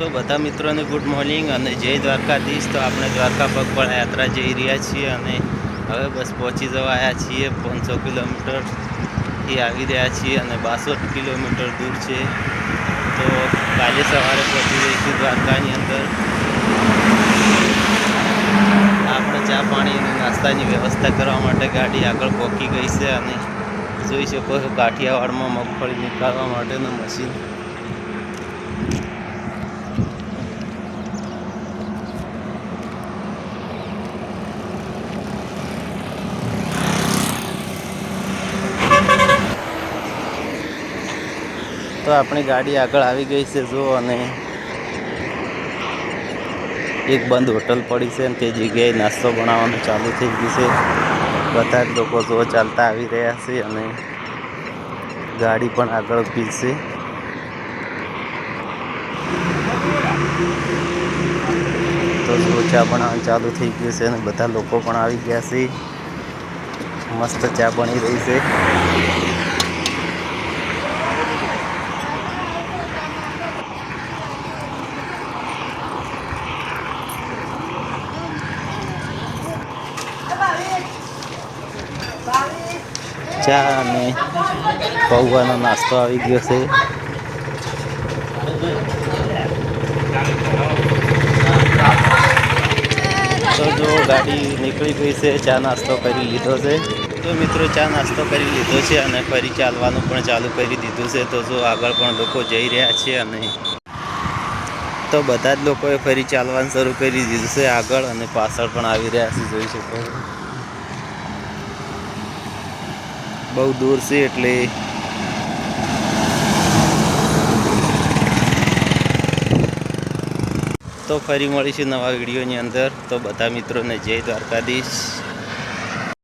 તો બધા મિત્રોને ગુડ મોર્નિંગ અને જય દ્વારકાધીશ. તો આપણે દ્વારકા પગપાળા યાત્રા જઈ રહ્યા છીએ અને હવે બસ પહોંચી જવા આવ્યા છીએ. પાંચસો કિલોમીટરથી આવી રહ્યા છીએ અને બાસઠ કિલોમીટર દૂર છે. તો કાલે સવારે પહોંચી જઈશું દ્વારકાની અંદર. આપણે ચા પાણી અને નાસ્તાની વ્યવસ્થા કરવા માટે ગાડી આગળ પહોંચી ગઈ છે અને જોઈ શકો છો કાઠિયાવાડમાં મગફળી નીકાળવા માટેનું મશીન. તો આપણી ગાડી આગળ આવી ગઈ છે, જો, અને એક બંધ હોટલ પડી છે અને તે જગ્યાએ નાસ્તો બનાવવાનું ચાલુ થઈ ગયું છે. બધા જ લોકો જો ચાલતા આવી રહ્યા છે અને ગાડી પણ આગળ ઊભી છે. તો જો ચા બનાવવાનું ચાલુ થઈ ગયું છે અને બધા લોકો પણ આવી ગયા છે. મસ્ત ચા બની રહી છે. ચા અને પૌવાનો નાસ્તો આવી ગયો છે. તો જો ગાડી નીકળી ગઈ છે, ચા નાસ્તો કરી લીધો છે. તો મિત્રો, ચા નાસ્તો કરી લીધો છે અને ફરી ચાલવાનું પણ ચાલુ કરી દીધું છે. તો જો આગળ પણ લોકો જઈ રહ્યા છે અને તો બધા જ લોકોએ ફરી ચાલવાનું શરૂ કરી દીધું છે. આગળ અને પાછળ પણ આવી રહ્યા છે, જોઈ શકો છો. બહુ દૂર છે એટલે તો ફરી મળીશું નવા વિડીયોની અંદર. તો બધા મિત્રોને જય દ્વારકાધીશ.